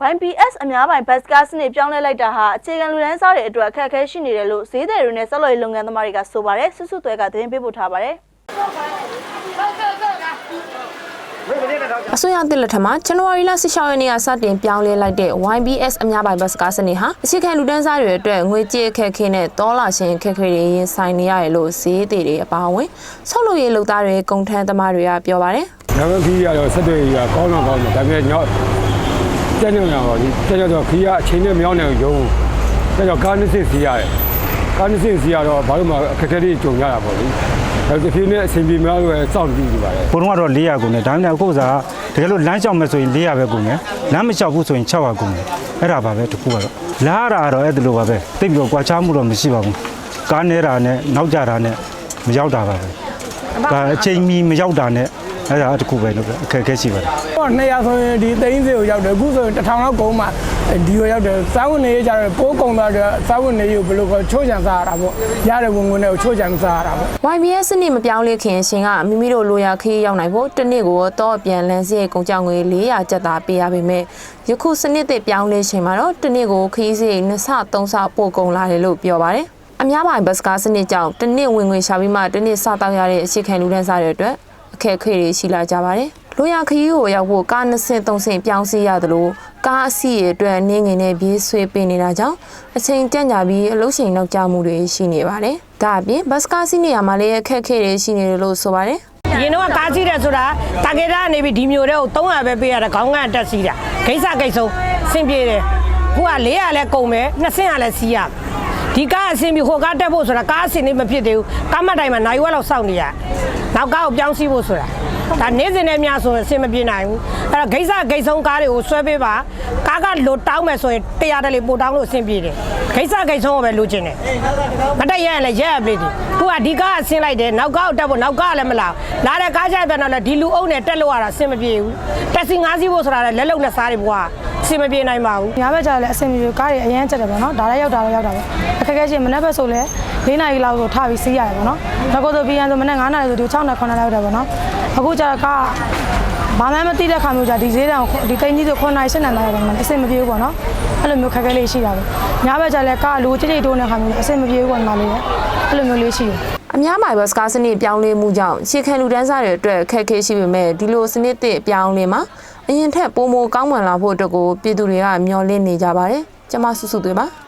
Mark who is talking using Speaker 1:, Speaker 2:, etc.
Speaker 1: YBS အများပိုင်ဘတ်စကားစနစ်ပြောင်းလဲလိုက်တာဟာအခြေခံလူတန်းစားတွေအတွက်အခက်အခဲရှိနေတယ်လို့ဈေးသည်တွေနဲ့ဆက်လို့ရေးလုပ်ငန်းသမားတွေကဆိုပါတယ်ဆွဆွသွဲကသတင်းပေးပို့ထားပါတယ်
Speaker 2: အစိုးရတစ်လက်ထက်မှာဇန်နဝါရီလ16ရက်နေ့ကစတင်ပြောင်းလဲလိုက်တဲ့ YBS အများပိုင်ဘတ်စကားစနစ်ဟာအခြေခံလူတန်းစားတွေအတွက်ငွေကြေးအခက်အခဲနဲ့ဒေါ်လာရှင်အခက်အခဲတွေရင်ဆိုင်နေရတယ်လို့ဈေးသည်တွေအပါအဝင်ဆောက်လုပ်ရေးလုပ်သားတွေကုန်ထမ်းသမားတွေကပြောပါတယ်
Speaker 3: ဒါပေမဲ့ခီးရတော့ဆက်တွေကြီးကကောင်းတော့ကောင်းတယ်ဒါပေမဲ့ညော့ ကျက်ညောင်ရပါဘူးကျက်ညောင်တော့ခီးရအချိန်နဲ့မရောက်နိုင်ရုံကျက်ညောင်ကားနှစ်စစ်စီးရတယ်ကားနှစ်စစ်စီးရတော့ဘာလို့မှအခက်အခဲတွေကြုံရတာပေါ့လေဒါတစ်ဖြည်းနဲ့အချိန်ပြေများလို့စောင့်ကြည့်နေပါတယ်
Speaker 4: ဘုံတော့400ကုန်တယ်ဒါမှမဟုတ်အခုစားတကယ်လို့လမ်းလျှောက်မယ်ဆိုရင်400ပဲကုန်တယ်လမ်းမလျှောက်ဘူးဆိုရင်600ကုန်တယ်အဲ့ဒါပါပဲတစ်ခုကတော့လာရတာကတော့အဲ့ဒါလိုပါပဲတိတ်ပြီးတော့ကြွားချမှုတော့မရှိပါဘူးကားနေတာနဲ့နောက်ကြတာနဲ့မရောက်တာပါပဲဒါအချိန်မီမရောက်တာနဲ့ အဲ့ဒါတစ်ခုပဲလို့အခက်အခဲရှိပါတယ်
Speaker 5: ဟော200ဆိုရင်ဒီသိန်းစီကိုရောက်တယ်အခုဆိုရင်1000လောက်ကုန်မှဒီကိုရောက်တယ်စားဝင်နေကြတော့ပိုးကုန်သွားတော့စားဝင်နေကိုဘယ်လိုခေါ်ချိုးချံစားရတာပေါ့ရတဲ့ဝင်ဝင်တွေကိုချိုးချံစားရတာပေါ့
Speaker 2: YBS စနစ်မပြောင်းလဲခင်ရှင်ကမိမိတို့လိုရာခရီးရောက်နိုင်ဖို့တစ်နေ့ကိုတော့အပြန်လန်းစရိတ်ကုန်ကြောင်ငွေ400ကျပ်သာပေးရပေမဲ့ယခုစနစ်သစ်ပြောင်းလဲချိန်မှာတော့တစ်နေ့ကိုခရီးစရိတ်2ဆ3ဆပိုကုန်လာတယ်လို့ပြောပါတယ်အများပိုင်းဘတ်စကားစနစ်ကြောင့်တစ်နှစ်ဝင်ငွေရှာပြီးမှတစ်နှစ်စတောက်ရတဲ့အခြေခံလူတန်းစားတွေအတွက် အခက်အခဲတွေရှိလာကြပါတယ်လိုရာခရီးကိုရောက်ဖို့ကား20 30ပြောင်းစီရသလိုကားအစီရဲ့အတွက်နင်းငင်နဲ့ပြေးဆွေးပေးနေတာကြောင့်အချိန်ကြန့်ကြာပြီးအလုပ်ချိန်နောက်ကျမှုတွေရှိနေပါတယ်။ဒါအပြင်ဘတ်စကားစီးနေရမှာလည်းအခက်အခဲတွေရှိနေတယ်လို့ဆိုပါတယ်။
Speaker 6: ရင်တော့ကားစီးတယ်ဆိုတာတာဂေတာကနေပြီးဒီမျိုးတွေကို300ပဲပေးရတယ်ခေါင်းကန်တက်စီးတာဂိတ်စဂိတ်ဆုံးဆင်ပြေတယ်ခုက400လဲကုန်မယ်200လဲစီးရဒီကားအဆင်ပြေဟိုကားတက်ဖို့ဆိုတာကားအဆင်လေးမဖြစ်သေးဘူးကားမတိုင်မှာနိုင်ဝက်လောက်စောင့်နေရ နောက်ကားကိုပြောင်းစီးဖို့ဆိုတာဒါနေ့စဉ်နဲ့များဆိုရင်အဆင်မပြေနိုင်ဘူးအဲ့တော့ဂိတ်စဂိတ်ဆုံးကားတွေကိုဆွဲပေးပါကားကလိုတောင်းမယ်ဆိုရင်100တလေပို့တောင်းလို့အဆင်ပြေတယ်ဂိတ်စဂိတ်ဆုံးကိုပဲလိုချင်တယ်မတက်ရရင်လည်းရက်ရပြီဒီခုကဒီကားအဆင်လိုက်တယ်နောက်ကားကိုတက်ဖို့နောက်ကားလည်းမလာဘူးလာတဲ့ကားကြိုက်ပြန်တော့လည်းဒီလူအုပ်နဲ့တက်လို့ရတာအဆင်မပြေဘူးတက်စီငါးစီးဖို့ဆိုတာလည်းလက်လုံနဲ့စားတွေဘွား အဆင်မပြေနိုင်ပါဘူး
Speaker 7: ညာဘက်ကျတော့လည်းအဆင်ပြေကားတွေအရန်ကျက်တယ်ပေါ့နော်ဒါလည်းရောက်တာလည်းရောက်တာပဲအခက်အခဲရှိရင်မနေ့ဘက်ဆိုလည်း၄နာရီလောက်ဆိုထားပြီးစီးရတယ်ပေါ့နော်နောက်ကိုဆိုပြီးရင်ဆိုမနေ့9နာရီဆိုဒီ6နာရီ9နာရီလောက်တယ်ပေါ့နော်အခုကျတော့ကားဘာမှမသိတဲ့ခါမျိုးじゃဒီဈေးတန်းကိုဒီတိန်ကြီးဆို9နာရီ10နာရီလောက်တယ်ပေါ့နော်အဆင်မပြေဘူးပေါ့နော်အဲ့လိုမျိုးခက်ခဲလေးရှိတာပဲညာဘက်ကျလည်းကားလူကြိတ်ကြိတ်တိုးနေတဲ့ခါမျိုးအဆင်မပြေဘူးပေါ့ညီမလေးရဲ့အဲ့လိုမျိုးလေးရှိတယ်
Speaker 2: အများပိုင်းဘတ်စကားစနစ်ပြောင်းလဲမှုကြောင့်ရှေခံလူတန်းစားတွေအတွက်အခက်အခဲရှိပေမဲ့ဒီလိုစနစ်သစ်ပြောင်းလဲမှာ အရင်ထက်ပိုမိုကောင်းမွန်လာဖို့အတွက်ကိုပြည်သူတွေကမျှော်လင့်နေကြပါတယ်။ကျွန်မဆုစုသွေးပါ။